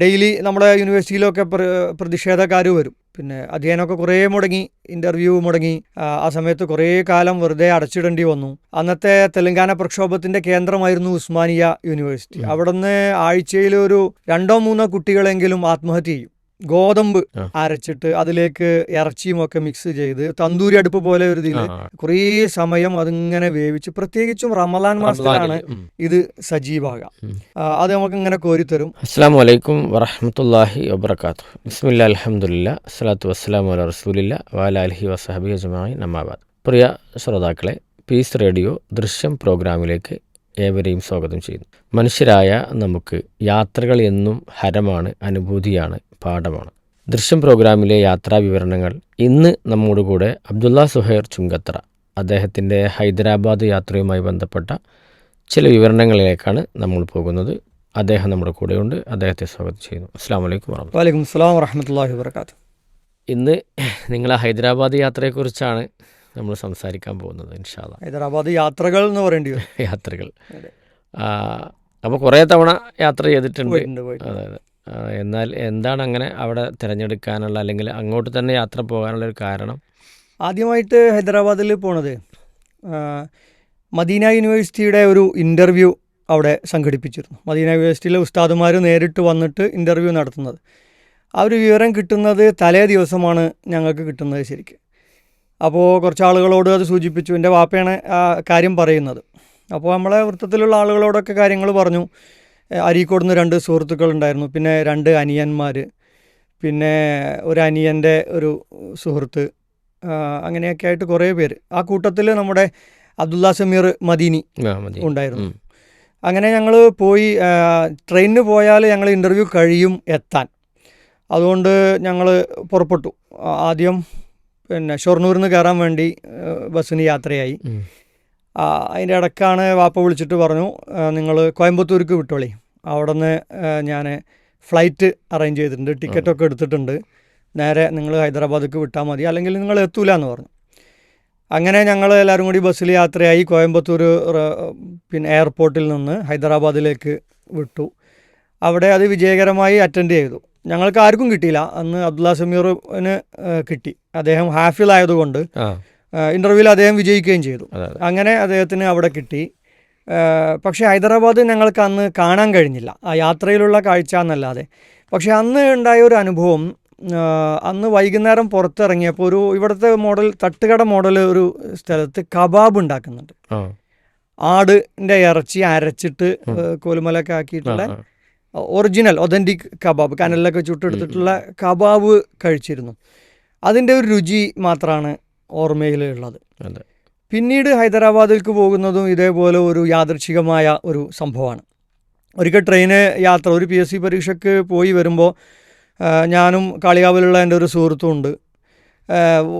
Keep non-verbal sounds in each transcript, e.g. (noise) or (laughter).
Daily നമ്മുടെ യൂണിവേഴ്സിറ്റിയിലൊക്കെ പ്ര- പ്രതിഷേധക്കാർ വരും. പിന്നെ അധ്യയനമൊക്കെ കുറേ മുടങ്ങി ഇന്റർവ്യൂ മുടങ്ങി. ആ, ആ സമയത്ത് കുറേ കാലം വെറുതെ അടച്ചിടേണ്ടി വന്നു. അന്നത്തെ തെലങ്കാന പ്രക്ഷോഭത്തിന്റെ കേന്ദ്രമായിരുന്നു ഉസ്മാനിയ യൂണിവേഴ്സിറ്റി. അവിടുന്ന് ആഴ്ചയിൽ ഒരു രണ്ടോ മൂന്നോ കുട്ടികളെങ്കിലും ആത്മഹത്യ ചെയ്യും. ഗോതമ്പ് അരച്ചിട്ട് അതിലേക്ക് ഇറച്ചിയും ഒക്കെ മിക്സ് ചെയ്ത് തന്തൂരി അടുപ്പ് പോലെ ഒരു ഇതിൽ കുറേ സമയം അതിങ്ങനെ വേവിച്ച് പ്രത്യേകിച്ചും റമലാൻ മാസത്തിലാണ് ഇത് സജീവാകുക. അത് നമുക്ക് ഇങ്ങനെ കോരിത്തരും അസ്സാം വലൈക്കും വറഹമത്തല്ലാഹി വബർക്കാത്തു ബിസ്മില്ല അലഹമുല്ല അസ്സലാത്തു വസ്സലാം വല റസൂലില്ല വാല അലഹി വസഹബി അജമായി പ്രിയ ശ്രോതാക്കളെ പീസ് റേഡിയോ ദൃശ്യം പ്രോഗ്രാമിലേക്ക് ഏവരെയും സ്വാഗതം ചെയ്യുന്നു. മനുഷ്യരായ നമുക്ക് യാത്രകൾ എന്നും ഹരമാണ് അനുഭൂതിയാണ് പാഠമാണ്. ദൃശ്യം പ്രോഗ്രാമിലെ യാത്രാ വിവരണങ്ങൾ ഇന്ന് നമ്മോട് കൂടെ അബ്ദുള്ള സുഹൈർ ചുങ്കത്ര അദ്ദേഹത്തിന്റെ ഹൈദരാബാദ് യാത്രയുമായി ബന്ധപ്പെട്ട ചില വിവരണങ്ങളിലേക്കാണ് നമ്മൾ പോകുന്നത്. അദ്ദേഹം നമ്മുടെ കൂടെയുണ്ട്. അദ്ദേഹത്തെ സ്വാഗതം ചെയ്യുന്നു. അസ്സാം വലൈക്കും. വലൈക്കും അസ്സാം വറഹമത്തല്ലാഹി വബർക്കാത്തു ഇന്ന് നിങ്ങളെ ഹൈദരാബാദ് യാത്രയെക്കുറിച്ചാണ് നമ്മൾ സംസാരിക്കാൻ പോകുന്നത് ഇൻഷാല്ല ഹൈദരാബാദ് യാത്രകൾ എന്ന് പറയേണ്ടി വരും. (laughs) യാത്രകൾ. അപ്പോൾ കുറേ തവണ യാത്ര ചെയ്തിട്ടുണ്ട്. അതെ അതെ. എന്നാൽ എന്താണ് അങ്ങനെ അവിടെ തിരഞ്ഞെടുക്കാനുള്ള അല്ലെങ്കിൽ അങ്ങോട്ട് തന്നെ യാത്ര പോകാനുള്ള ഒരു കാരണം? ആദ്യമായിട്ട് ഹൈദരാബാദിൽ പോണത് മദീന യൂണിവേഴ്സിറ്റിയുടെ ഒരു ഇന്റർവ്യൂ അവിടെ സംഘടിപ്പിച്ചിരുന്നു. മദീന യൂണിവേഴ്സിറ്റിയിലെ ഉസ്താദുമാർ നേരിട്ട് വന്നിട്ട് ഇന്റർവ്യൂ നടത്തുന്നത്. ആ ഒരു വിവരം കിട്ടുന്നത് തലേ ദിവസമാണ് ഞങ്ങൾക്ക് കിട്ടുന്നത് ശരിക്ക്. അപ്പോൾ കുറച്ച് ആളുകളോട് അത് സൂചിപ്പിച്ചു. എന്റെ വാപ്പയാണ് ആ കാര്യം പറയുന്നത്. അപ്പോൾ നമ്മളെ വൃത്തത്തിലുള്ള ആളുകളോടൊക്കെ കാര്യങ്ങൾ പറഞ്ഞു. അരീക്കോട് നിന്ന് രണ്ട് സുഹൃത്തുക്കളുണ്ടായിരുന്നു. പിന്നെ രണ്ട് അനിയന്മാർ പിന്നെ ഒരു അനിയന്റെ ഒരു സുഹൃത്ത്. അങ്ങനെയൊക്കെ ആയിട്ട് കുറേ പേര്. ആ കൂട്ടത്തിൽ നമ്മുടെ അബ്ദുല്ല സമീർ മദീനി ഉണ്ടായിരുന്നു. അങ്ങനെ ഞങ്ങൾ പോയി ട്രെയിനിന് പോയാൽ ഞങ്ങൾ ഇന്റർവ്യൂ കഴിയും എത്താൻ. അതുകൊണ്ട് ഞങ്ങൾ പുറപ്പെട്ടു. ആദ്യം പിന്നെ ഷൊർണൂരിൽ നിന്ന് കയറാൻ വേണ്ടി ബസ്സിന് യാത്രയായി. അതിന്റെ ഇടക്കാണ് വാപ്പ വിളിച്ചിട്ട് പറഞ്ഞു നിങ്ങൾ കോയമ്പത്തൂർക്ക് വിട്ടോളി. അവിടെ നിന്ന് ഞാൻ ഫ്ലൈറ്റ് അറേഞ്ച് ചെയ്തിട്ടുണ്ട് ടിക്കറ്റൊക്കെ എടുത്തിട്ടുണ്ട്. നേരെ നിങ്ങൾ ഹൈദരാബാദിലേക്ക് വിട്ടാൽ മതി അല്ലെങ്കിൽ നിങ്ങൾ എത്തൂല എന്ന് പറഞ്ഞു. അങ്ങനെ ഞങ്ങൾ എല്ലാവരും കൂടി ബസ്സിൽ യാത്രയായി കോയമ്പത്തൂർ പിന്നെ എയർപോർട്ടിൽ നിന്ന് ഹൈദരാബാദിലേക്ക് വിട്ടു. അവിടെ അത് വിജയകരമായി അറ്റൻഡ് ചെയ്തു. ഞങ്ങൾക്ക് ആർക്കും കിട്ടിയില്ല. അന്ന് അബ്ദുല്ല സമീറിന് കിട്ടി. അദ്ദേഹം ഹാഫിലായതുകൊണ്ട് ആയതുകൊണ്ട് ഇന്റർവ്യൂവിൽ അദ്ദേഹം വിജയിക്കുകയും ചെയ്തു. അങ്ങനെ അദ്ദേഹത്തിന് അവിടെ കിട്ടി. പക്ഷേ ഹൈദരാബാദ് ഞങ്ങൾക്ക് അന്ന് കാണാൻ കഴിഞ്ഞില്ല. ആ യാത്രയിലുള്ള കാഴ്ച എന്നല്ലാതെ. പക്ഷേ അന്ന് ഉണ്ടായ ഒരു അനുഭവം അന്ന് വൈകുന്നേരം പുറത്തിറങ്ങിയപ്പോൾ ഒരു ഇവിടുത്തെ മോഡൽ തട്ടുകട മോഡൽ ഒരു സ്ഥലത്ത് കബാബ് ഉണ്ടാക്കുന്നുണ്ട്. ആടിന്റെ ആടിന്റെ ഇറച്ചി അരച്ചിട്ട് കോലുമലൊക്കെ ആക്കിയിട്ടുള്ള. Original authentic kebab. കനലിലൊക്കെ ചുട്ടെടുത്തിട്ടുള്ള കബാബ് കഴിച്ചിരുന്നു. അതിന്റെ ഒരു രുചി മാത്രമാണ് ഓർമ്മയിലുള്ളത്. പിന്നീട് ഹൈദരാബാദിലേക്ക് പോകുന്നതും ഇതേപോലെ ഒരു യാദൃച്ഛികമായ ഒരു സംഭവമാണ്. ഒരിക്കൽ ട്രെയിന് യാത്ര ഒരു പി എസ് സി പരീക്ഷയ്ക്ക് പോയി വരുമ്പോൾ ഞാനും കാളികാവിലുള്ള എന്റെ ഒരു സുഹൃത്തുമുണ്ട് ഉണ്ട്.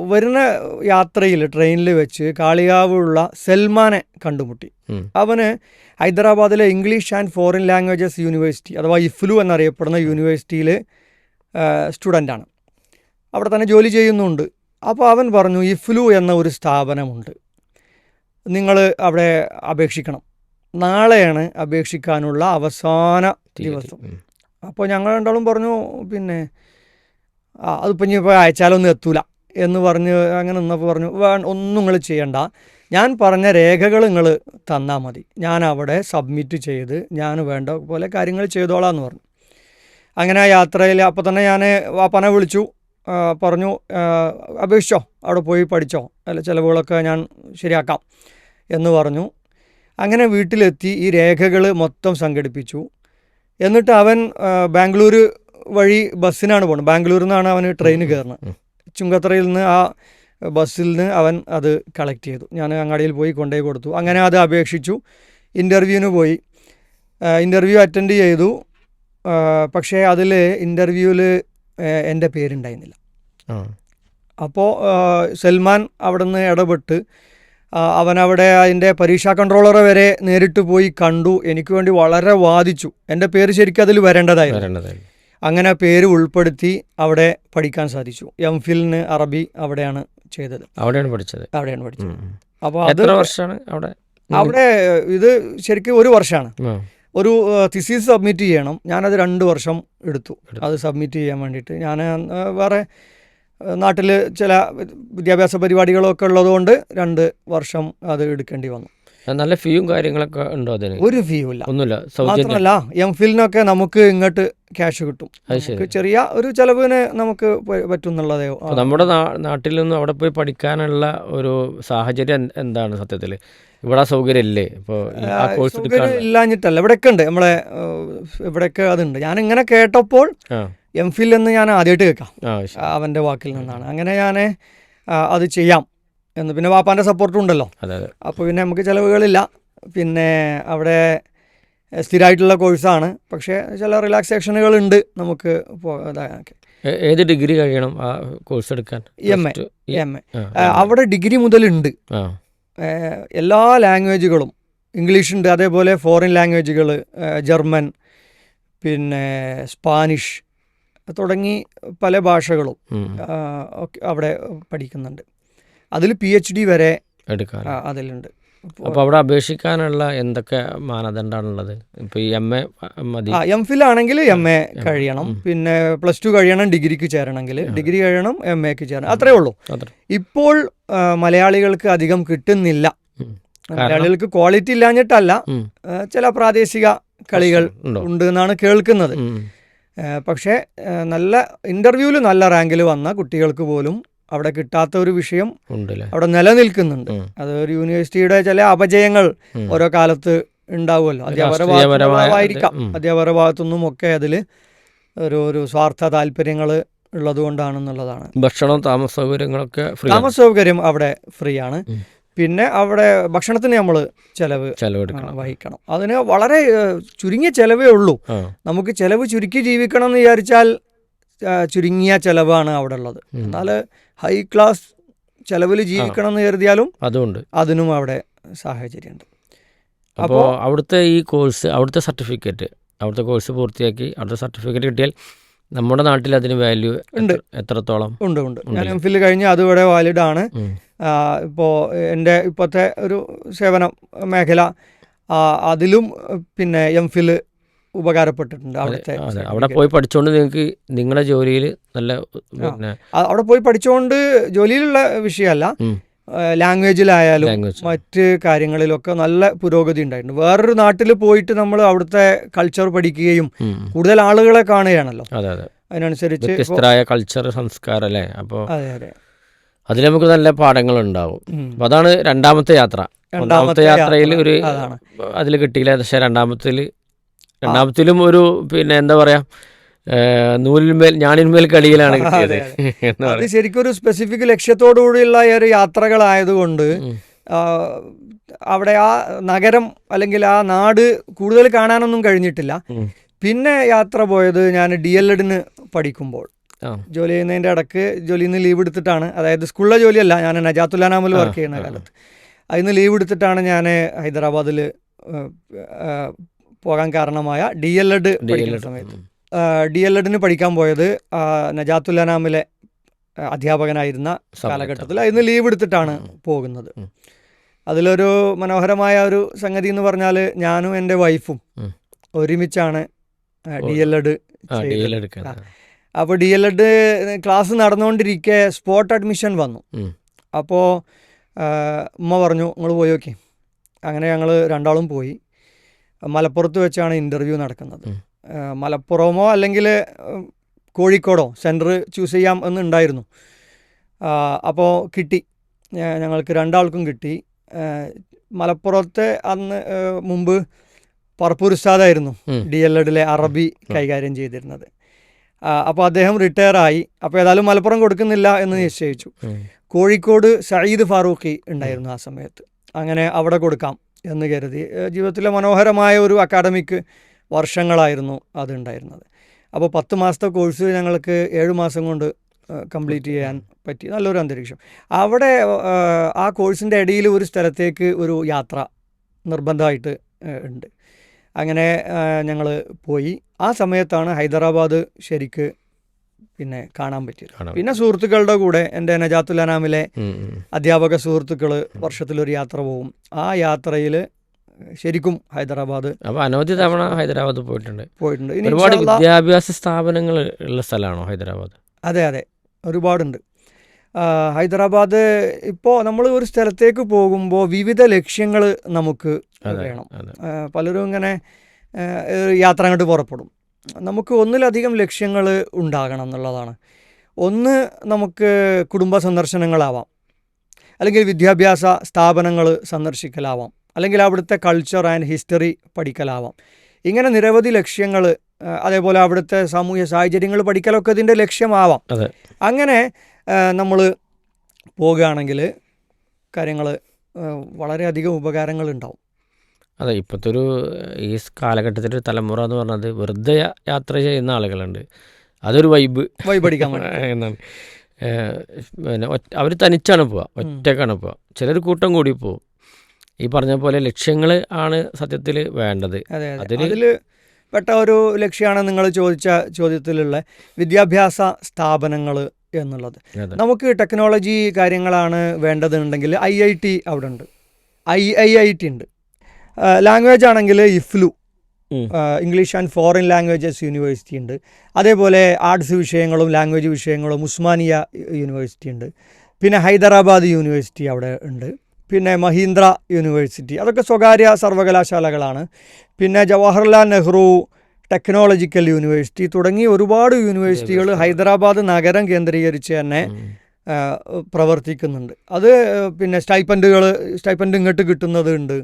വരുന്ന യാത്രയിൽ ട്രെയിനിൽ വെച്ച് കാളികാവുള്ള സൽമാനെ കണ്ടുമുട്ടി. അവന് ഹൈദരാബാദിലെ English and foreign languages university അഥവാ ഇഫ്ലു എന്നറിയപ്പെടുന്ന യൂണിവേഴ്സിറ്റിയിൽ സ്റ്റുഡന്റാണ്. അവിടെ തന്നെ ജോലി ചെയ്യുന്നുണ്ട്. അപ്പോൾ അവൻ പറഞ്ഞു ഇഫ്ലു എന്ന ഒരു സ്ഥാപനമുണ്ട്. നിങ്ങൾ അവിടെ അപേക്ഷിക്കണം. നാളെയാണ് അപേക്ഷിക്കാനുള്ള അവസാന ദിവസം. അപ്പോൾ ഞങ്ങൾ രണ്ടാളും പറഞ്ഞു പിന്നെ ആ അതിപ്പോൾ ഇനി ഇപ്പോൾ അയച്ചാലൊന്നും എത്തൂല. എന്ന് പറഞ്ഞ് അങ്ങനെ നിന്നപ്പോൾ പറഞ്ഞു "വേ ഒന്നും നിങ്ങൾ ചെയ്യണ്ട. ഞാൻ പറഞ്ഞ രേഖകൾ നിങ്ങൾ തന്നാൽ മതി. ഞാൻ അവിടെ സബ്മിറ്റ് ചെയ്ത് ഞാൻ വേണ്ട പോലെ കാര്യങ്ങൾ ചെയ്തോളാം എന്ന് പറഞ്ഞു. അങ്ങനെ ആ യാത്രയിൽ അപ്പോൾ തന്നെ ഞാൻ വാപ്പനെ വിളിച്ചു. പറഞ്ഞു അപേക്ഷിച്ചോ? അവിടെ പോയി പഠിച്ചോ? അല്ല ചിലവുകളൊക്കെ ഞാൻ ശരിയാക്കാം എന്ന് പറഞ്ഞു. അങ്ങനെ വീട്ടിലെത്തി ഈ രേഖകൾ മൊത്തം സംഘടിപ്പിച്ചു. എന്നിട്ട് അവൻ ബാംഗ്ലൂർ വഴി ബസ്സിനാണ് പോകുന്നത് ബാംഗ്ലൂരിൽ നിന്നാണ് അവന് ട്രെയിൻ കയറുന്നത്. ചുങ്കത്തറയിൽ നിന്ന് ആ ബസ്സിൽ നിന്ന് അവൻ അത് കളക്ട് ചെയ്തു. ഞാൻ അങ്ങാടിയിൽ പോയി കൊണ്ടുപോയി കൊടുത്തു. അങ്ങനെ അത് അപേക്ഷിച്ചു. ഇന്റർവ്യൂവിന് പോയി. ഇന്റർവ്യൂ അറ്റൻഡ് ചെയ്തു. പക്ഷേ അതിൽ ഇന്റർവ്യൂവിൽ എന്റെ പേരുണ്ടായിരുന്നില്ല. അപ്പോൾ സൽമാൻ അവിടെ നിന്ന് ഇടപെട്ട് അവനവിടെ അതിന്റെ പരീക്ഷാ കൺട്രോളറെ വരെ നേരിട്ട് പോയി കണ്ടു. എനിക്ക് വേണ്ടി വളരെ വാദിച്ചു. എന്റെ പേര് ശരിക്കും അതിൽ വരേണ്ടതായിരുന്നു. അങ്ങനെ പേര് ഉൾപ്പെടുത്തി അവിടെ പഠിക്കാൻ സാധിച്ചു. എം ഫിലിന് അറബി അവിടെയാണ് ചെയ്തത്. അവിടെയാണ് പഠിച്ചത്? അവിടെയാണ് പഠിച്ചത്. അപ്പോൾ എത്ര വർഷമാണ് അവിടെ? അവിടെ ഇത് ശരിക്കും ഒരു വർഷമാണ്. ഒരു തിസീസ് സബ്മിറ്റ് ചെയ്യണം. ഞാനത് രണ്ട് വർഷം എടുത്തു. അത് സബ്മിറ്റ് ചെയ്യാൻ വേണ്ടിയിട്ട്. ഞാൻ വേറെ നാട്ടിൽ ചില വിദ്യാഭ്യാസ പരിപാടികളൊക്കെ ഉള്ളതുകൊണ്ട് രണ്ട് വർഷം അത് എടുക്കേണ്ടി വന്നു. നല്ല ഫീയും കാര്യങ്ങളൊക്കെ ഉണ്ടോ അതിന്? ഒരു ഫീയും ഇല്ല. ഒന്നുമില്ല മാത്രമല്ല എം ഫിലിനൊക്കെ നമുക്ക് ഇങ്ങോട്ട് ക്യാഷ് കിട്ടും. ചെറിയ ഒരു ചെലവിന് നമുക്ക് പ- പറ്റും എന്നുള്ളതേ നമ്മുടെ നാട്ടിൽ നിന്നും അവിടെ പോയി പഠിക്കാനുള്ള ഒരു സാഹചര്യം എന്താണ് സത്യത്തിൽ ഇവിടെ സൗകര്യമില്ലേ ഇപ്പോൾ ആ കോഴ്സ് ഇല്ലാഞ്ഞിട്ടല്ല. ഇവിടെയൊക്കെ ഉണ്ട്. നമ്മളെ ഇവിടെയൊക്കെ അതുണ്ട്. ഞാൻ ഇങ്ങനെ കേട്ടപ്പോൾ എം ഫിൽ എന്ന് ഞാൻ ആദ്യമായിട്ട് കേൾക്കാം. അവന്റെ അവന്റെ വാക്കിൽ നിന്നാണ്. അങ്ങനെ ഞാൻ അത് ചെയ്യാം. എന്ന്. പിന്നെ വാപ്പാന്റെ സപ്പോർട്ടും ഉണ്ടല്ലോ. അതെ അതെ. അപ്പോൾ പിന്നെ നമുക്ക് ചിലവുകളില്ല. പിന്നെ അവിടെ സ്ഥിരമായിട്ടുള്ള കോഴ്സാണ് പക്ഷേ ചില റിലാക്സേഷനുകൾ ഉണ്ട് നമുക്ക് ഏത് ഡിഗ്രി കഴിയണം ആ കോഴ്സ് എടുക്കാൻ? എം എ എം എ അവിടെ ഡിഗ്രി മുതലുണ്ട് എല്ലാ ലാംഗ്വേജുകളും ഇംഗ്ലീഷ് ഉണ്ട് അതേപോലെ ഫോറിൻ ലാംഗ്വേജുകൾ ജർമ്മൻ പിന്നെ സ്പാനിഷ് തുടങ്ങി പല ഭാഷകളും ഒക്കെ അവിടെ പഠിക്കുന്നുണ്ട്. അതിൽ പി എച്ച് ഡി വരെ എടുക്കാം അതിലുണ്ട്. അപ്പോൾ അവിടെ അപേക്ഷിക്കാനുള്ള എന്തൊക്കെ മാനദണ്ഡമാണുള്ളത്? ഇപ്പോൾ ഈ എം എ മതി. എം ഫിൽ ആണെങ്കിൽ എം എ കഴിയണം. പിന്നെ പ്ലസ് ടു കഴിയണം ഡിഗ്രിക്ക് ചേരണമെങ്കിൽ. ഡിഗ്രി കഴിയണം എം എക്ക് ചേരണം. അത്രേ ഉള്ളൂ. ഇപ്പോൾ മലയാളികൾക്ക് അധികം കിട്ടുന്നില്ല. മലയാളികൾക്ക് ക്വാളിറ്റി ഇല്ലാഞ്ഞിട്ടല്ല. ചില പ്രാദേശിക കളികൾ ഉണ്ട്? എന്നാണ് കേൾക്കുന്നത്. പക്ഷേ നല്ല ഇന്റർവ്യൂവിൽ നല്ല റാങ്കിൽ വന്ന കുട്ടികൾക്ക് പോലും അവിടെ കിട്ടാത്ത ഒരു വിഷയം അവിടെ നിലനിൽക്കുന്നുണ്ട്. അത് ഒരു യൂണിവേഴ്സിറ്റിയുടെ ചില അപജയങ്ങൾ ഓരോ കാലത്ത് ഉണ്ടാവുമല്ലോ. ഉം. അധ്യാപകരുടെ ഭാഗത്തുനിന്നും ഒക്കെ അതിൽ ഒരു ഒരു സ്വാർത്ഥ താല്പര്യങ്ങൾ ഉള്ളത് കൊണ്ടാണെന്നുള്ളതാണ് ഭക്ഷണം താമസ സൗകര്യങ്ങളൊക്കെ താമസ സൗകര്യം അവിടെ ഫ്രീ ആണ്. പിന്നെ അവിടെ ഭക്ഷണത്തിന് നമ്മൾ ചെലവ് ചെലവെടുക്കണം. വഹിക്കണം. അതിന് വളരെ ചുരുങ്ങിയ ചെലവേ ഉള്ളൂ. നമുക്ക് ചെലവ് ചുരുക്കി ജീവിക്കണം എന്ന് വിചാരിച്ചാൽ ചുരുങ്ങിയ ചെലവാണ് അവിടെ ഉള്ളത്. എന്നാൽ ഹൈ ക്ലാസ് ചെലവിൽ ജീവിക്കണം എന്ന് കരുതിയാലും അതുകൊണ്ട് അതിനും അവിടെ സാഹചര്യമുണ്ട് അപ്പോൾ അവിടുത്തെ ഈ കോഴ്സ് അവിടുത്തെ സർട്ടിഫിക്കറ്റ് അവിടുത്തെ കോഴ്സ് പൂർത്തിയാക്കി അവിടുത്തെ സർട്ടിഫിക്കറ്റ് കിട്ടിയാൽ നമ്മുടെ നാട്ടിൽ അതിന് വാല്യൂ ഉണ്ട്. എത്രത്തോളം ഉണ്ട് ഉണ്ട് ഞാൻ? എം ഫിൽ കഴിഞ്ഞ് അത് ഇവിടെ വാലിഡ് ആണ്. ഇപ്പോൾ എന്റെ ഇപ്പോഴത്തെ ഒരു സേവന മേഖല അതിലും പിന്നെ എം ഫിൽ ഉപകാരപ്പെട്ടിട്ടുണ്ട് അവിടുത്തെ അവിടെ പോയി പഠിച്ചുകൊണ്ട് നിങ്ങൾക്ക് നിങ്ങളുടെ ജോലിയിൽ നല്ല അവിടെ പോയി പഠിച്ചുകൊണ്ട് ജോലിയിലുള്ള വിഷയമല്ല. ലാംഗ്വേജിലായാലും ലാംഗ്വേജ് മറ്റ് കാര്യങ്ങളിലൊക്കെ നല്ല പുരോഗതി ഉണ്ടായിട്ടുണ്ട്. വേറൊരു നാട്ടിൽ പോയിട്ട് നമ്മൾ അവിടുത്തെ കൾച്ചർ പഠിക്കുകയും കൂടുതൽ ആളുകളെ കാണുകയാണല്ലോ. അതെ അതെ. അതിനനുസരിച്ച് വ്യത്യസ്തരായ കൾച്ചർ സംസ്കാരം അല്ലേ? അപ്പോൾ അതെ അതെ. അതിൽ നമുക്ക് നല്ല പാഠങ്ങൾ ഉണ്ടാവും അപ്പൊ അതാണ് രണ്ടാമത്തെ യാത്ര. രണ്ടാമത്തെ യാത്രയിൽ ഒരു. അതിൽ കിട്ടിയില്ല. പക്ഷേ രണ്ടാമത്തിൽ രണ്ടാമത്തിലും ഒരു പിന്നെ എന്താ പറയാ നൂലിന്മേൽ ഞാനിന്മേൽ കളിയിലാണ് കിട്ടിയത് അത് ശരിക്കും ഒരു സ്പെസിഫിക് ലക്ഷ്യത്തോടുകൂടിയുള്ള ഒരു യാത്രകളായതുകൊണ്ട് അവിടെ ആ നഗരം അല്ലെങ്കിൽ ആ നാട് കൂടുതൽ കാണാനൊന്നും കഴിഞ്ഞിട്ടില്ല. പിന്നെ യാത്ര പോയത് ഞാൻ ഡി എൽ എഡിന് പഠിക്കുമ്പോൾ. ജോലി ചെയ്യുന്നതിന്റെ ഇടയ്ക്ക് ജോലിയിൽ നിന്ന് ലീവ് എടുത്തിട്ടാണ്. അതായത് സ്കൂളിലെ ജോലിയല്ല ഞാൻ നജാത്തുല്ലാനാമിൽ വർക്ക് ചെയ്യുന്ന കാലത്ത്. കാലത്ത് അതിന് ലീവ് എടുത്തിട്ടാണ് ഞാൻ ഹൈദരാബാദിൽ പോകാൻ കാരണമായ ഡി എൽ എഡ് പഠിക്കുന്ന സമയത്ത്. ഡി എൽ എഡിന് പഠിക്കാൻ പോയത് നജാത്തുല്ലാമിലെ നജാത്തുല്ലാനാമിലെ അധ്യാപകനായിരുന്ന. കാലഘട്ടത്തിൽ. അതിന് ലീവ് എടുത്തിട്ടാണ് പോകുന്നത്. അതിലൊരു മനോഹരമായ ഒരു സംഗതി എന്ന് പറഞ്ഞാൽ ഞാനും എന്റെ വൈഫും ഒരുമിച്ചാണ് ഡി എൽ എഡ്. അപ്പോൾ ഡി എൽ എഡ് ക്ലാസ് നടന്നുകൊണ്ടിരിക്കെ സ്പോട്ട് അഡ്മിഷൻ വന്നു. അപ്പോൾ ഉമ്മ പറഞ്ഞു നിങ്ങൾ പോയി നോക്കി. അങ്ങനെ ഞങ്ങൾ രണ്ടാളും പോയി. മലപ്പുറത്ത് വെച്ചാണ് ഇന്റർവ്യൂ നടക്കുന്നത്. മലപ്പുറമോ അല്ലെങ്കിൽ കോഴിക്കോടോ സെന്റർ ചൂസ് ചെയ്യാം എന്നുണ്ടായിരുന്നു അപ്പോൾ കിട്ടി. ഞങ്ങൾക്ക് രണ്ടാൾക്കും കിട്ടി. മലപ്പുറത്തെ അന്ന് മുമ്പ് പറപ്പൂർ ഉസ്താദായിരുന്നു. ഡി എൽ എഡിലെ അറബി കൈകാര്യം ചെയ്തിരുന്നത്. അപ്പോൾ അദ്ദേഹം റിട്ടയർ ആയി. അപ്പോൾ ഏതായാലും മലപ്പുറം കൊടുക്കുന്നില്ല എന്ന് നിശ്ചയിച്ചു. കോഴിക്കോട് സയ്യിദ് ഫാറൂഖി ഉണ്ടായിരുന്നു ആ സമയത്ത്. അങ്ങനെ അവിടെ കൊടുക്കാം. എന്ന് കരുതി. ജീവിതത്തിലെ മനോഹരമായ ഒരു അക്കാഡമിക് വർഷങ്ങളായിരുന്നു അതുണ്ടായിരുന്നത്. അപ്പോൾ പത്ത് മാസത്തെ കോഴ്സ് ഞങ്ങൾക്ക് ഏഴ് മാസം കൊണ്ട് കംപ്ലീറ്റ് ചെയ്യാൻ പറ്റി. നല്ലൊരു അന്തരീക്ഷം. അവിടെ ആ കോഴ്സിന്റെ ഇടയിൽ ഒരു സ്ഥലത്തേക്ക് ഒരു യാത്ര നിർബന്ധമായിട്ട് ഉണ്ട്. അങ്ങനെ ഞങ്ങൾ പോയി. ആ സമയത്താണ് ഹൈദരാബാദ് ശരിക്ക് പിന്നെ കാണാൻ പറ്റിയത് പിന്നെ സുഹൃത്തുക്കളുടെ കൂടെ എന്റെ ഉം. അധ്യാപക സുഹൃത്തുക്കൾ വർഷത്തിലൊരു യാത്ര പോകും ആ യാത്രയിൽ ശരിക്കും ഹൈദരാബാദ് അപ്പോൾ അനവധി തവണ ഹൈദരാബാദ് പോയിട്ടുണ്ട്. പോയിട്ടുണ്ട്. ഒരുപാട് വിദ്യാഭ്യാസ സ്ഥാപനങ്ങൾ ഉള്ള സ്ഥലമാണോ ഹൈദരാബാദ്? അതെ അതെ. ഒരുപാടുണ്ട്. ഹൈദരാബാദ് ഇപ്പോൾ നമ്മൾ ഒരു സ്ഥലത്തേക്ക് പോകുമ്പോൾ വിവിധ ലക്ഷ്യങ്ങൾ നമുക്ക് വേണം. പലരും ഇങ്ങനെ യാത്ര അങ്ങോട്ട് പുറപ്പെടും. നമുക്ക് ഒന്നിലധികം ലക്ഷ്യങ്ങൾ ഉണ്ടാകണം എന്നുള്ളതാണ്. ഒന്ന് നമുക്ക് കുടുംബ സന്ദർശനങ്ങളാവാം. അല്ലെങ്കിൽ വിദ്യാഭ്യാസ സ്ഥാപനങ്ങൾ സന്ദർശിക്കലാവാം. അല്ലെങ്കിൽ അവിടുത്തെ കൾച്ചർ ആൻഡ് ഹിസ്റ്ററി പഠിക്കലാവാം. ഇങ്ങനെ നിരവധി ലക്ഷ്യങ്ങൾ അതേപോലെ അവിടുത്തെ സാമൂഹ്യ സാഹചര്യങ്ങൾ പഠിക്കലൊക്കെ ഇതിന്റെ ലക്ഷ്യമാവാം. അങ്ങനെ നമ്മൾ പോകുകയാണെങ്കിൽ കാര്യങ്ങൾ വളരെയധികം ഉപകാരങ്ങളുണ്ടാവും അതെ ഇപ്പോഴത്തെ ഒരു ഈ കാലഘട്ടത്തിന്റെ ഒരു തലമുറ എന്ന് പറഞ്ഞത് വെറുതെ യാത്ര ചെയ്യുന്ന ആളുകളുണ്ട്. അതൊരു വൈബ് വൈബടിക്കാൻ വേണ്ടി. (laughs) എന്നാണ്. പിന്നെ അവർ തനിച്ചാണ് പോവുക ഒറ്റക്കാണ് പോവുക ചിലർ കൂട്ടം കൂടി പോവും. ഈ പറഞ്ഞ പോലെ ലക്ഷ്യങ്ങൾ ആണ് സത്യത്തിൽ വേണ്ടത്. അതെ അതെ. അതിൽ പെട്ട ഒരു ലക്ഷ്യമാണ് നിങ്ങൾ ചോദിച്ച ചോദ്യത്തിലുള്ള വിദ്യാഭ്യാസ സ്ഥാപനങ്ങൾ എന്നുള്ളത്. നമുക്ക് ടെക്നോളജി കാര്യങ്ങളാണ് വേണ്ടതുണ്ടെങ്കിൽ ഐ ഐ ടി അവിടെ ഉണ്ട്. ഐ ഐ ഐ ടി ഉണ്ട്. ലാംഗ്വേജ് ആണെങ്കിൽ EFLU English and foreign languages university ഉണ്ട്. അതേപോലെ ആർട്സ് വിഷയങ്ങളും ലാംഗ്വേജ് വിഷയങ്ങളും ഉസ്മാനിയ യൂണിവേഴ്സിറ്റി ഉണ്ട്. പിന്നെ ഹൈദരാബാദ് യൂണിവേഴ്സിറ്റി അവിടെ ഉണ്ട്. പിന്നെ മഹീന്ദ്ര യൂണിവേഴ്സിറ്റി അതൊക്കെ സ്വകാര്യ സർവകലാശാലകളാണ്. പിന്നെ ജവഹർലാൽ നെഹ്റു ടെക്നോളജിക്കൽ യൂണിവേഴ്സിറ്റി തുടങ്ങി ഒരുപാട് യൂണിവേഴ്സിറ്റികൾ ഹൈദരാബാദ് നഗരം കേന്ദ്രീകരിച്ച് തന്നെ പ്രവർത്തിക്കുന്നുണ്ട്. അത് പിന്നെ സ്റ്റൈപ്പൻഡുകൾ സ്റ്റൈപ്പൻഡ് ഇങ്ങോട്ട് കിട്ടുന്നത് ഉണ്ട്.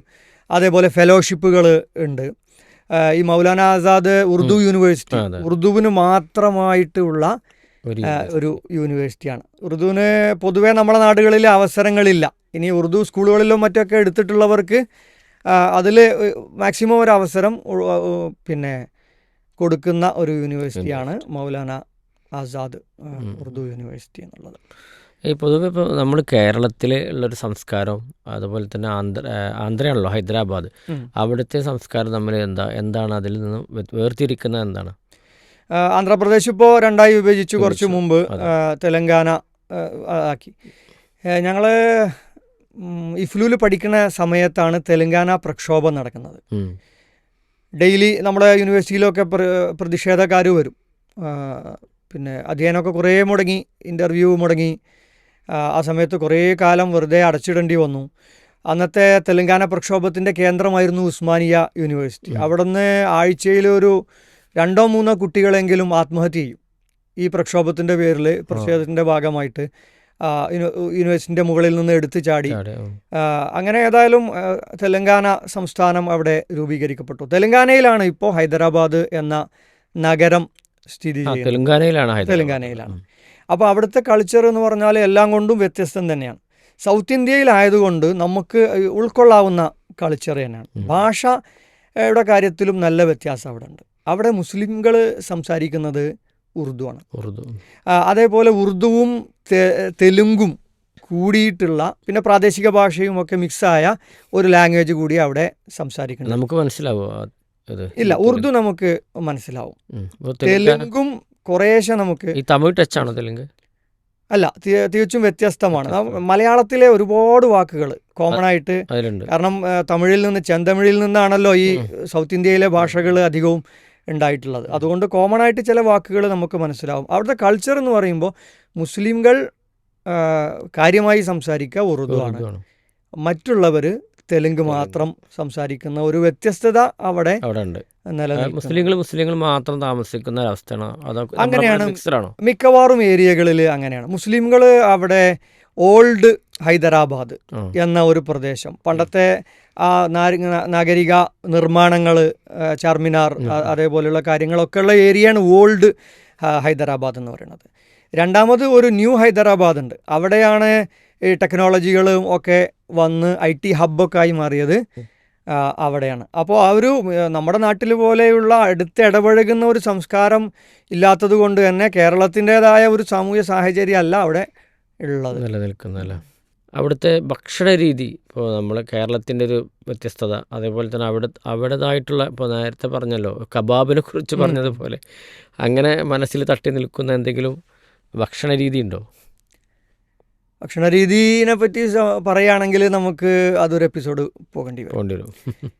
അതേപോലെ ഫെലോഷിപ്പുകൾ ഉണ്ട്. ഈ മൗലാന ആസാദ് ഉറുദു യൂണിവേഴ്സിറ്റി. ഉറുദുവിന് മാത്രമായിട്ടുള്ള ഒരു യൂണിവേഴ്സിറ്റിയാണ്. ഉറുദുവിന് പൊതുവേ നമ്മുടെ നാടുകളിൽ അവസരങ്ങളില്ല. ഇനി ഉറുദു സ്കൂളുകളിലോ മറ്റൊക്കെ എടുത്തിട്ടുള്ളവർക്ക് അതിൽ മാക്സിമം ഒരു അവസരം പിന്നെ കൊടുക്കുന്ന ഒരു യൂണിവേഴ്സിറ്റിയാണ് മൗലാന ആസാദ് ഉറുദു യൂണിവേഴ്സിറ്റി എന്നുള്ളത്. ഈ പൊതുവെ ഇപ്പോൾ നമ്മൾ കേരളത്തിൽ ഉള്ളൊരു സംസ്കാരം അതുപോലെ തന്നെ ആന്ധ്ര ആന്ധ്രയാണല്ലോ ഹൈദരാബാദ്. അവിടുത്തെ സംസ്കാരം നമ്മൾ എന്താ എന്താണ് അതിൽ നിന്നും വേർതിരിക്കുന്നത് എന്താണ്? ആന്ധ്രാപ്രദേശ് ഇപ്പോൾ രണ്ടായി വിഭജിച്ചു കുറച്ച്. മുമ്പ് തെലങ്കാന ആക്കി. ഞങ്ങൾ ഇഫ്ലൂൽ പഠിക്കുന്ന സമയത്താണ് തെലങ്കാന പ്രക്ഷോഭം നടക്കുന്നത്. ഡെയിലി നമ്മുടെ യൂണിവേഴ്സിറ്റിയിലൊക്കെ പ്ര- പ്രതിഷേധക്കാർ വരും. പിന്നെ അധ്യയനമൊക്കെ കുറേ മുടങ്ങി ഇന്റർവ്യൂ മുടങ്ങി ആ, സമയത്ത് കുറേ കാലം വെറുതെ അടച്ചിടേണ്ടി വന്നു. അന്നത്തെ തെലങ്കാന പ്രക്ഷോഭത്തിന്റെ കേന്ദ്രമായിരുന്നു ഉസ്മാനിയ യൂണിവേഴ്സിറ്റി. അവിടുന്ന് ആഴ്ചയിൽ ഒരു രണ്ടോ മൂന്നോ കുട്ടികളെങ്കിലും ആത്മഹത്യ ചെയ്യും. ഈ പ്രക്ഷോഭത്തിന്റെ പേരിൽ പ്രതിഷേധത്തിന്റെ ഭാഗമായിട്ട് യൂണിവേഴ്സിറ്റിന്റെ മുകളിൽ നിന്ന് എടുത്തു ചാടി. അങ്ങനെ ഏതായാലും തെലങ്കാന സംസ്ഥാനം അവിടെ രൂപീകരിക്കപ്പെട്ടു. തെലങ്കാനയിലാണ് ഇപ്പോൾ ഹൈദരാബാദ് എന്ന നഗരം സ്ഥിതി തെലങ്കാനയിലാണ് ചെയ്യുന്നത്. തെലങ്കാനയിലാണ് ഹൈദരാബാദ്. തെലുങ്കാനയിലാണ്. അപ്പോൾ അവിടുത്തെ കൾച്ചർ എന്ന് പറഞ്ഞാൽ എല്ലാം കൊണ്ടും വ്യത്യസ്തം തന്നെയാണ്. സൗത്ത് ഇന്ത്യയിലായതുകൊണ്ട് നമുക്ക് ഉൾക്കൊള്ളാവുന്ന കൾച്ചർ തന്നെയാണ്. ഭാഷയുടെ കാര്യത്തിലും നല്ല വ്യത്യാസം അവിടെ ഉണ്ട് അവിടെ മുസ്ലിംകൾ സംസാരിക്കുന്നത് ഉറുദു ആണ്. ഉറുദു. അതേപോലെ ഉറുദുവും തെലുങ്കും കൂടിയിട്ടുള്ള പിന്നെ പ്രാദേശിക ഭാഷയും ഒക്കെ മിക്സായ ഒരു ലാംഗ്വേജ് കൂടി അവിടെ സംസാരിക്കുന്നത് നമുക്ക് മനസ്സിലാവും ഇല്ല ഉറുദു നമുക്ക് മനസ്സിലാവും. തെലുങ്കും കുറേശ്ശെ നമുക്ക് ഈ തമിഴ് ടച്ച് ആണോ തെലുങ്ക്? അല്ല തികച്ചും വ്യത്യസ്തമാണ്. മലയാളത്തിലെ ഒരുപാട് വാക്കുകൾ കോമൺ ആയിട്ട് കാരണം തമിഴിൽ നിന്ന് ചെന്തമിഴിൽ നിന്നാണല്ലോ ഈ സൗത്ത് ഇന്ത്യയിലെ ഭാഷകൾ അധികവും ഉണ്ടായിട്ടുള്ളത്. അതുകൊണ്ട് കോമൺ ആയിട്ട് ചില വാക്കുകൾ നമുക്ക് മനസ്സിലാവും. അവിടുത്തെ കൾച്ചർ എന്ന് പറയുമ്പോൾ മുസ്ലിംകൾ കാര്യമായി സംസാരിക്കുക ഉറുദു ആണ്. മറ്റുള്ളവർ തെലുങ്ക് മാത്രം സംസാരിക്കുന്ന ഒരു വ്യത്യസ്തത അവിടെ അവിടെ ഉണ്ട് മുസ്ലിങ്ങൾ മുസ്ലിങ്ങൾ മാത്രം താമസിക്കുന്ന അവസ്ഥയാണ് അങ്ങനെയാണ്. മിക്കവാറും ഏരിയകളിൽ അങ്ങനെയാണ്. മുസ്ലിങ്ങൾ അവിടെ ഓൾഡ് ഹൈദരാബാദ് എന്ന ഒരു പ്രദേശം. പണ്ടത്തെ ആ നാഗരിക നിർമ്മാണങ്ങൾ ചാർമിനാർ അതേപോലെയുള്ള കാര്യങ്ങളൊക്കെ ഉള്ള ഏരിയയാണ് ഓൾഡ് ഹൈദരാബാദ് എന്ന് പറയുന്നത്. രണ്ടാമത് ഒരു ന്യൂ ഹൈദരാബാദ് ഉണ്ട്. അവിടെയാണ് ഈ ടെക്നോളജികളും ഒക്കെ വന്ന് ഐ ടി ഹബ്ബൊക്കെ ആയി മാറിയത് അവിടെയാണ്. അപ്പോൾ ആ ഒരു നമ്മുടെ നാട്ടിൽ പോലെയുള്ള അടുത്ത് ഇടപഴകുന്ന ഒരു സംസ്കാരം ഇല്ലാത്തത് കൊണ്ട് തന്നെ കേരളത്തിന്റെതായ ഒരു സാമൂഹ്യ സാഹചര്യം അല്ല അവിടെ ഉള്ളത്. നിലനിൽക്കുന്നതല്ല അവിടുത്തെ ഭക്ഷണ രീതി ഇപ്പോൾ നമ്മൾ കേരളത്തിന്റെ ഒരു വ്യത്യസ്തത അതേപോലെ തന്നെ അവിടെ അവിടേതായിട്ടുള്ള ഇപ്പോൾ നേരത്തെ പറഞ്ഞല്ലോ കബാബിനെ കുറിച്ച് പറഞ്ഞതുപോലെ അങ്ങനെ മനസ്സിൽ തട്ടി നിൽക്കുന്ന എന്തെങ്കിലും ഭക്ഷണ രീതി ഉണ്ടോ? ഭക്ഷണ രീതിനെ പറ്റി പറയുകയാണെങ്കിൽ നമുക്ക് അതൊരു എപ്പിസോഡ് പോകേണ്ടി വരും. ഭക്ഷണരീതി (laughs)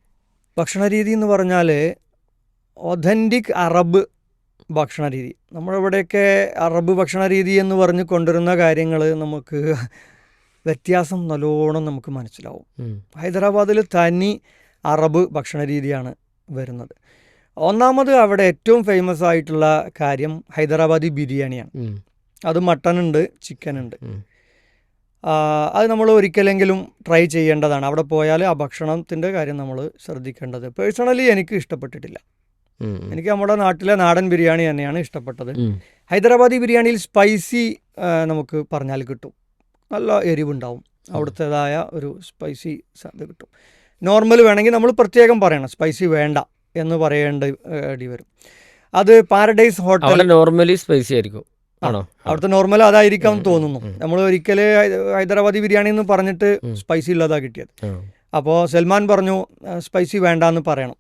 ഭക്ഷണ രീതി എന്ന് പറഞ്ഞാൽ ഒഥന്റിക് അറബ് ഭക്ഷണരീതി നമ്മളിവിടെയൊക്കെ അറബ് ഭക്ഷണരീതി എന്ന് പറഞ്ഞ് കൊണ്ടുവരുന്ന കാര്യങ്ങൾ നമുക്ക് (laughs) വ്യത്യാസം നല്ലോണം നമുക്ക് മനസ്സിലാവും. ഹൈദരാബാദിൽ തനി അറബ് ഭക്ഷണരീതിയാണ് വരുന്നത്. ഒന്നാമത് അവിടെ ഏറ്റവും ഫേമസ് ആയിട്ടുള്ള കാര്യം ഹൈദരാബാദി ബിരിയാണിയാണ്. അത് മട്ടൺ ഉണ്ട് ചിക്കൻ ഉണ്ട്. അത് നമ്മൾ ഒരിക്കലെങ്കിലും ട്രൈ ചെയ്യേണ്ടതാണ്. അവിടെ പോയാൽ ആ ഭക്ഷണത്തിന്റെ കാര്യം നമ്മൾ ശ്രദ്ധിക്കേണ്ടത്. പേഴ്സണലി എനിക്ക് ഇഷ്ടപ്പെട്ടിട്ടില്ല. എനിക്ക് നമ്മുടെ നാട്ടിലെ നാടൻ ബിരിയാണി തന്നെയാണ് ഇഷ്ടപ്പെട്ടത്. ഹൈദരാബാദി ബിരിയാണിയിൽ സ്പൈസി നമുക്ക് പറഞ്ഞാൽ കിട്ടും. നല്ല എരിവുണ്ടാവും. അവിടുത്തേതായ ഒരു സ്പൈസി ഇത് കിട്ടും. നോർമൽ വേണമെങ്കിൽ നമ്മൾ പ്രത്യേകം പറയണം. സ്പൈസി വേണ്ട എന്ന് പറയേണ്ടി വരും. അത് പാരഡൈസ് ഹോട്ടൽ നോർമലി സ്പൈസി ആയിരിക്കും. ആണോ? അവിടുത്തെ നോർമൽ അതായിരിക്കാം തോന്നുന്നു. നമ്മൾ ഒരിക്കൽ ഹൈദരാബാദി ബിരിയാണി എന്ന് പറഞ്ഞിട്ട് സ്പൈസി ഇല്ലാതാ കിട്ടിയത്. അപ്പോൾ സൽമാൻ പറഞ്ഞു സ്പൈസി വേണ്ടാന്ന് പറയണം.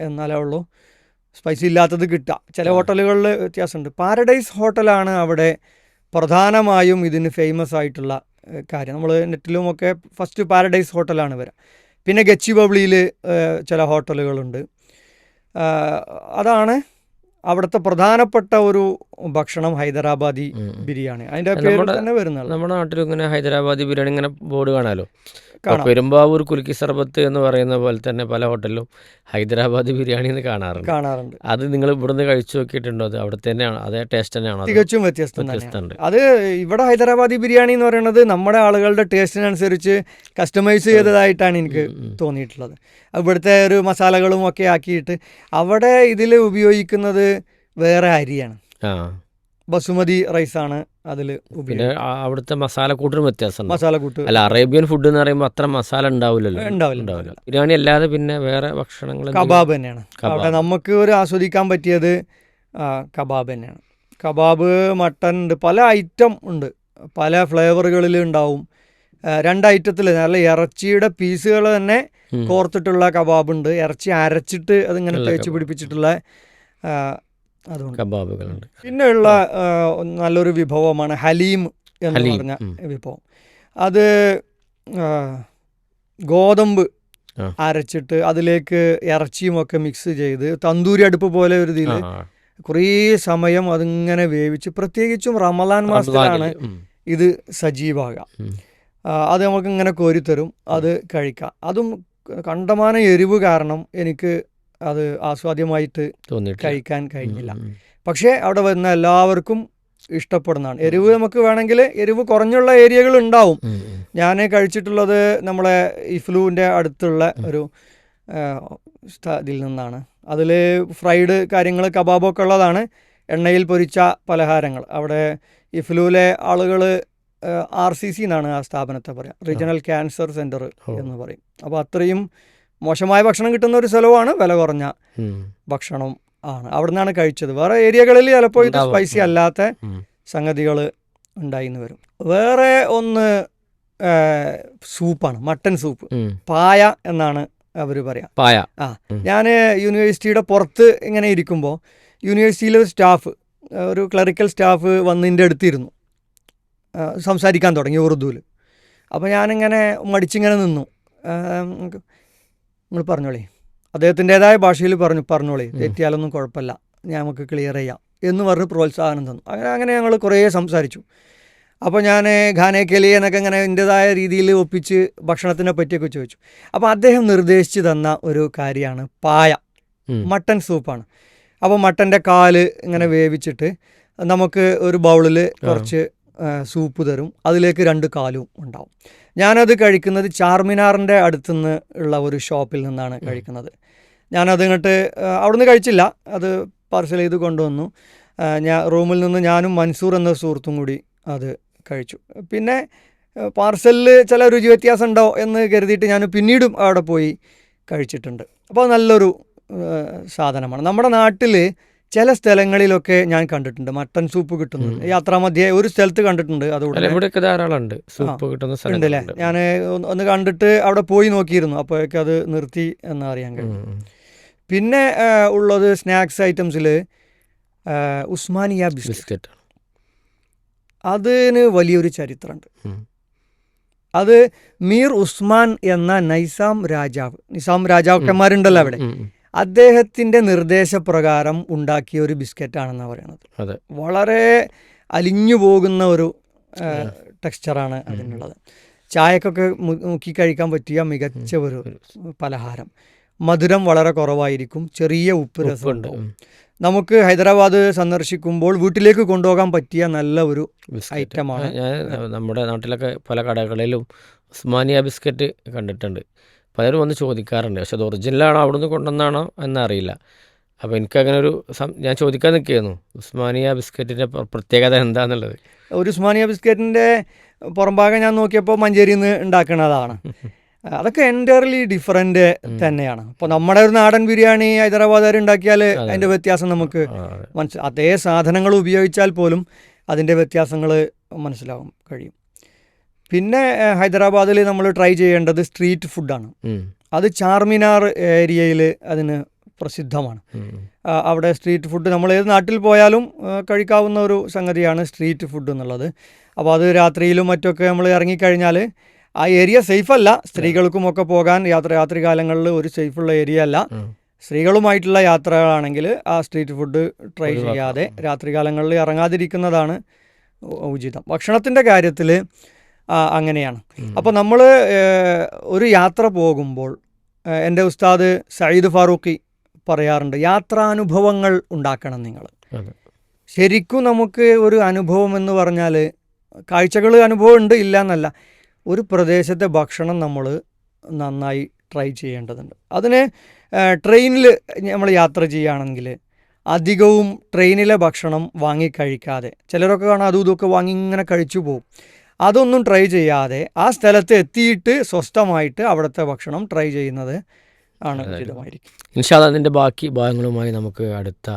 എന്നാലേ ഉള്ളൂ. സ്പൈസി ഇല്ലാത്തത് കിട്ടുക ചില. ഹോട്ടലുകളിൽ വ്യത്യാസമുണ്ട്. പാരഡൈസ് ഹോട്ടലാണ് അവിടെ പ്രധാനമായും ഇതിന് ഫേമസ് ആയിട്ടുള്ള കാര്യം. നമ്മൾ നെറ്റിലും ഒക്കെ ഫസ്റ്റ് പാരഡൈസ് ഹോട്ടലാണ് വരാം. പിന്നെ ഗച്ചി ബബ്ലിയിൽ ചില ഹോട്ടലുകളുണ്ട്. അതാണ് അവിടുത്തെ പ്രധാനപ്പെട്ട ഒരു ഭക്ഷണം ഹൈദരാബാദി. ബിരിയാണി. അതിന്റെ പേര് തന്നെ വരുന്നത് നമ്മുടെ നാട്ടിൽ ഇങ്ങനെ ഹൈദരാബാദി ബിരിയാണി ഇങ്ങനെ ബോർഡ് കാണാലോ? പെരുമ്പാവൂർ കുലുക്കി സർബത്ത് എന്ന് പറയുന്ന പോലെ തന്നെ പല ഹോട്ടലിലും ഹൈദരാബാദ് ബിരിയാണി എന്ന് കാണാറുണ്ട്. കാണാറുണ്ട്. അത് നിങ്ങൾ ഇവിടുന്ന് കഴിച്ചു നോക്കിയിട്ടുണ്ടോ? അത് അവിടെ തന്നെയാണ്? അതേ ടേസ്റ്റ് തന്നെയാണോ? തികച്ചും വ്യത്യസ്തമുണ്ട്. അത് ഇവിടെ ഹൈദരാബാദി ബിരിയാണി എന്ന് പറയുന്നത് നമ്മുടെ ആളുകളുടെ ടേസ്റ്റിനനുസരിച്ച് കസ്റ്റമൈസ് ചെയ്തതായിട്ടാണ് എനിക്ക്. തോന്നിയിട്ടുള്ളത്. ഇവിടുത്തെ ഒരു മസാലകളും ഒക്കെ ആക്കിയിട്ട് അവിടെ ഇതിൽ ഉപയോഗിക്കുന്നത് വേറെ അരിയാണ്. ബസുമതി റൈസാണ് അതിൽ പിന്നെ അവിടുത്തെ മസാല കൂട്ടിന് വ്യത്യാസം മസാല കൂട്ട് അല്ല അറേബ്യൻ ഫുഡ് എന്ന് പറയുമ്പോൾ അത്ര മസാല ഉണ്ടാവില്ലല്ലോ? ഉണ്ടാവില്ല, ബിരിയാണി അല്ലാതെ പിന്നെ വേറെ ഭക്ഷണങ്ങൾ കബാബ് തന്നെയാണ്. അവിടെ നമുക്ക് ഒരു ആസ്വദിക്കാൻ പറ്റിയത് കബാബ് തന്നെയാണ്. കബാബ് മട്ടൻ ഉണ്ട് പല ഐറ്റം ഉണ്ട്. പല ഫ്ലേവറുകളിൽ ഉണ്ടാവും. രണ്ട് ഐറ്റത്തിൽ നല്ല ഇറച്ചിയുടെ പീസുകൾ തന്നെ കോർത്തിട്ടുള്ള കബാബ് ഉണ്ട്. ഇറച്ചി അരച്ചിട്ട് അതിങ്ങനെ തേച്ച് പിടിപ്പിച്ചിട്ടുള്ള കബാബുകളുണ്ട്. പിന്നെയുള്ള നല്ലൊരു വിഭവമാണ് ഹലീം എന്ന് പറഞ്ഞ വിഭവം. അത് ഗോതമ്പ് അരച്ചിട്ട് അതിലേക്ക് ഇറച്ചിയും ഒക്കെ മിക്സ് ചെയ്ത് തന്തൂരി അടുപ്പ് പോലെ ഒരു ഇതിൽ കുറേ സമയം അതിങ്ങനെ വേവിച്ച് പ്രത്യേകിച്ചും റമദാൻ മാസത്തിലാണ് ഇത് സജീവാകുക അത് നമുക്ക് ഇങ്ങനെ കോരിത്തരും അത് കഴിക്കാം. അതും കണ്ടമാന എരിവ് കാരണം എനിക്ക് അത് ആസ്വാദ്യമായിട്ട് കഴിക്കാൻ കഴിഞ്ഞില്ല. പക്ഷേ അവിടെ വരുന്ന എല്ലാവർക്കും ഇഷ്ടപ്പെടുന്നതാണ്. എരിവ് നമുക്ക് വേണമെങ്കിൽ എരിവ് കുറഞ്ഞുള്ള ഏരിയകൾ ഉണ്ടാവും. ഞാൻ കഴിച്ചിട്ടുള്ളത് നമ്മളെ ഇഫ്ലുവിന്റെ അടുത്തുള്ള ഒരു ഇതിൽ നിന്നാണ്. അതിൽ ഫ്രൈഡ് കാര്യങ്ങൾ കബാബൊക്കെ ഉള്ളതാണ്. എണ്ണയിൽ പൊരിച്ച പലഹാരങ്ങൾ. അവിടെ ഇഫ്ലുവിലെ ആളുകൾ ആർ സി സി എന്നാണ് ആ സ്ഥാപനത്തെ പറയാം. റീജിയണൽ ക്യാൻസർ സെന്റർ എന്ന് പറയും. അപ്പോൾ അത്രയും മോശമായ ഭക്ഷണം കിട്ടുന്ന ഒരു സ്ഥലമാണ് വില കുറഞ്ഞ ഭക്ഷണം ആണ്. അവിടെ നിന്നാണ് കഴിച്ചത്. വേറെ ഏരിയകളിൽ ചിലപ്പോൾ ഇത് സ്പൈസി അല്ലാത്ത സംഗതികൾ ഉണ്ടായിന്ന് വരും. വേറെ ഒന്ന് സൂപ്പാണ് മട്ടൻ സൂപ്പ്. പായ എന്നാണ് അവർ പറയാം. പായ. ആ ഞാൻ യൂണിവേഴ്സിറ്റിയുടെ പുറത്ത് ഇങ്ങനെ ഇരിക്കുമ്പോൾ യൂണിവേഴ്സിറ്റിയിലെ സ്റ്റാഫ് ഒരു ക്ലറിക്കൽ സ്റ്റാഫ് വന്നിന്റെ അടുത്തിരുന്നു. ആ, സംസാരിക്കാൻ തുടങ്ങി ഉറുദുവിൽ അപ്പോൾ ഞാനിങ്ങനെ മടിച്ചിങ്ങനെ നിന്നു. നിങ്ങൾ പറഞ്ഞോളി. അദ്ദേഹത്തിന്റെതായ ഭാഷയിൽ പറഞ്ഞു പറഞ്ഞോളി. തെറ്റിയാലൊന്നും കുഴപ്പമില്ല. ഞാൻ നമുക്ക് ക്ലിയർ ചെയ്യാം. എന്ന് പറഞ്ഞ് പ്രോത്സാഹനം തന്നു. അങ്ങനെ അങ്ങനെ ഞങ്ങൾ കുറേ സംസാരിച്ചു. അപ്പോൾ ഞാൻ ഖാനേക്കലി കെലി എന്നൊക്കെ ഇങ്ങനെ എന്റെതായ രീതിയിൽ ഒപ്പിച്ച് ഭക്ഷണത്തിനെ പറ്റിയൊക്കെ ചോദിച്ചു. അപ്പോൾ അദ്ദേഹം നിർദ്ദേശിച്ച് തന്ന ഒരു കാര്യമാണ് പായ. മട്ടൻ സൂപ്പാണ്. അപ്പോൾ മട്ടന്റെ കാൽ ഇങ്ങനെ വേവിച്ചിട്ട് നമുക്ക് ഒരു ബൗളിൽ കുറച്ച് സൂപ്പ് തരും. അതിലേക്ക് രണ്ട് കാലും ഉണ്ടാവും. ഞാനത് കഴിക്കുന്നത് ചാർമിനാറിന്റെ അടുത്തുനിന്ന് ഉള്ള ഒരു ഷോപ്പിൽ നിന്നാണ് കഴിക്കുന്നത്. ഞാനത് ഇങ്ങോട്ട് അവിടുന്ന് കഴിച്ചില്ല. അത് പാർസൽ ചെയ്ത് കൊണ്ടുവന്നു. ഞാൻ റൂമിൽ നിന്ന് ഞാനും മൻസൂർ എന്ന സുഹൃത്തും കൂടി അത് കഴിച്ചു. പിന്നെ പാർസലിൽ ചില രുചി വ്യത്യാസം ഉണ്ടോ എന്ന് കരുതിയിട്ട് ഞാൻ പിന്നീടും അവിടെ പോയി കഴിച്ചിട്ടുണ്ട്. അപ്പോൾ നല്ലൊരു സാധനമാണ്. നമ്മുടെ നാട്ടിൽ ചില സ്ഥലങ്ങളിലൊക്കെ ഞാൻ കണ്ടിട്ടുണ്ട്. മട്ടൻ സൂപ്പ് കിട്ടുന്നുണ്ട്. യാത്രാമധ്യേ ഒരു സ്ഥലത്ത് കണ്ടിട്ടുണ്ട് അതുകൊണ്ട് ഇവിടെയൊക്കെ സൂപ്പ് കിട്ടുന്ന ഉണ്ടല്ലേ? ഞാൻ ഒന്ന് കണ്ടിട്ട് അവിടെ പോയി നോക്കിയിരുന്നു. അപ്പോഴേക്കും അത് നിർത്തി എന്ന് അറിയാൻ പിന്നെ ഉള്ളത് സ്നാക്സ് ഐറ്റംസിൽ ഉസ്മാനിയ ബിസ്ക്കറ്റ്. അതിന് വലിയൊരു ചരിത്രമുണ്ട്. അത് മീർ ഉസ്മാൻ എന്ന നൈസാം രാജാവ്. നിസാം രാജാക്കന്മാരുണ്ടല്ലോ അവിടെ. അദ്ദേഹത്തിന്റെ നിർദ്ദേശപ്രകാരം ഉണ്ടാക്കിയ ഒരു ബിസ്ക്കറ്റാണെന്നാണ് പറയുന്നത്. വളരെ അലിഞ്ഞു പോകുന്ന ഒരു ടെക്സ്ചറാണ് അതിനുള്ളത്. ചായക്കൊക്കെ മുക്കി കഴിക്കാൻ പറ്റിയ മികച്ച ഒരു പലഹാരം. മധുരം വളരെ കുറവായിരിക്കും. ചെറിയ ഉപ്പ് രസം ഉപ്പുണ്ട് നമുക്ക് ഹൈദരാബാദ് സന്ദർശിക്കുമ്പോൾ വീട്ടിലേക്ക് കൊണ്ടുപോകാൻ പറ്റിയ നല്ല ഒരു. ഐറ്റമാണ്. നമ്മുടെ നാട്ടിലൊക്കെ പല കടകളിലും ഉസ്മാനിയ ബിസ്ക്കറ്റ് കണ്ടിട്ടുണ്ട്. പലരും വന്ന് ചോദിക്കാറുണ്ട്. പക്ഷെ അത് ഒറിജിനലാണോ അവിടുന്ന് കൊണ്ടുവന്നാണോ എന്നറിയില്ല. അപ്പോൾ എനിക്കങ്ങനെ ഒരു ഞാൻ ചോദിക്കാൻ നിൽക്കുകയായിരുന്നു. ഉസ്മാനിയ ബിസ്ക്കറ്റിന്റെ പ്രത്യേകത എന്താണെന്നുള്ളത് ഒരു ഉസ്മാനിയ ബിസ്ക്കറ്റിന്റെ പുറംഭാഗം ഞാൻ നോക്കിയപ്പോൾ മഞ്ചേരിയിൽ നിന്ന് ഉണ്ടാക്കുന്നതാണ് അതൊക്കെ എന്റയർലി ഡിഫറെന്റ് തന്നെയാണ്. അപ്പോൾ നമ്മുടെ ഒരു നാടൻ ബിരിയാണി ഹൈദരാബാദുകാർ ഉണ്ടാക്കിയാൽ അതിന്റെ വ്യത്യാസം നമുക്ക് മനസ്സിൽ അതേ സാധനങ്ങൾ ഉപയോഗിച്ചാൽ പോലും അതിന്റെ വ്യത്യാസങ്ങൾ മനസ്സിലാവും കഴിയും. പിന്നെ ഹൈദരാബാദിൽ നമ്മൾ ട്രൈ ചെയ്യേണ്ടത് സ്ട്രീറ്റ് ഫുഡാണ്. അത് ചാർമിനാർ ഏരിയയിൽ അതിന് പ്രസിദ്ധമാണ്. അവിടെ സ്ട്രീറ്റ് ഫുഡ് നമ്മൾ ഏത് നാട്ടിൽ പോയാലും കഴിക്കാവുന്ന ഒരു സംഗതിയാണ് സ്ട്രീറ്റ് ഫുഡ് എന്നുള്ളത്. അപ്പോൾ അത് രാത്രിയിലും മറ്റൊക്കെ നമ്മൾ ഇറങ്ങിക്കഴിഞ്ഞാൽ ആ ഏരിയ സേഫ് അല്ല സ്ത്രീകൾക്കുമൊക്കെ പോകാൻ യാത്ര രാത്രികാലങ്ങളിൽ ഒരു സേഫുള്ള ഏരിയ അല്ല. സ്ത്രീകളുമായിട്ടുള്ള യാത്രകളാണെങ്കിൽ ആ സ്ട്രീറ്റ് ഫുഡ് ട്രൈ ചെയ്യാതെ രാത്രികാലങ്ങളിൽ ഇറങ്ങാതിരിക്കുന്നതാണ് ഉചിതം. ഭക്ഷണത്തിന്റെ കാര്യത്തിൽ അങ്ങനെയാണ്. അപ്പോൾ നമ്മൾ ഒരു യാത്ര പോകുമ്പോൾ എന്റെ ഉസ്താദ് സയ്യിദ് ഫാറൂഖി പറയാറുണ്ട് യാത്രാനുഭവങ്ങൾ ഉണ്ടാക്കണം നിങ്ങൾ ശരിക്കും നമുക്ക് ഒരു അനുഭവം എന്ന് പറഞ്ഞാൽ കാഴ്ചകൾ അനുഭവം ഉണ്ട് ഇല്ല എന്നല്ല ഒരു പ്രദേശത്തെ ഭക്ഷണം നമ്മൾ നന്നായി ട്രൈ ചെയ്യേണ്ടതുണ്ട്. അതിന് ട്രെയിനിൽ നമ്മൾ യാത്ര ചെയ്യുകയാണെങ്കിൽ അധികവും ട്രെയിനിലെ ഭക്ഷണം വാങ്ങി കഴിക്കാതെ ചിലരൊക്കെ കാണാം അതും ഇതൊക്കെ വാങ്ങി ഇങ്ങനെ കഴിച്ചു പോകും അതൊന്നും ട്രൈ ചെയ്യാതെ ആ സ്ഥലത്ത് എത്തിയിട്ട് സ്വസ്ഥമായിട്ട് അവിടുത്തെ ഭക്ഷണം ട്രൈ ചെയ്യുന്നത് ആണ് ഉചിതമായിരിക്കും. ഇൻഷാല്ല അതിന്റെ ബാക്കി ഭാഗങ്ങളുമായി നമുക്ക് അടുത്ത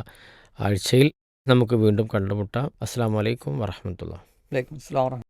ആഴ്ചയിൽ നമുക്ക് വീണ്ടും കണ്ടുമുട്ടാം. അസ്സാം വലൈക്കും വറഹമത്തുള്ള വലൈക്കും അസ്സാം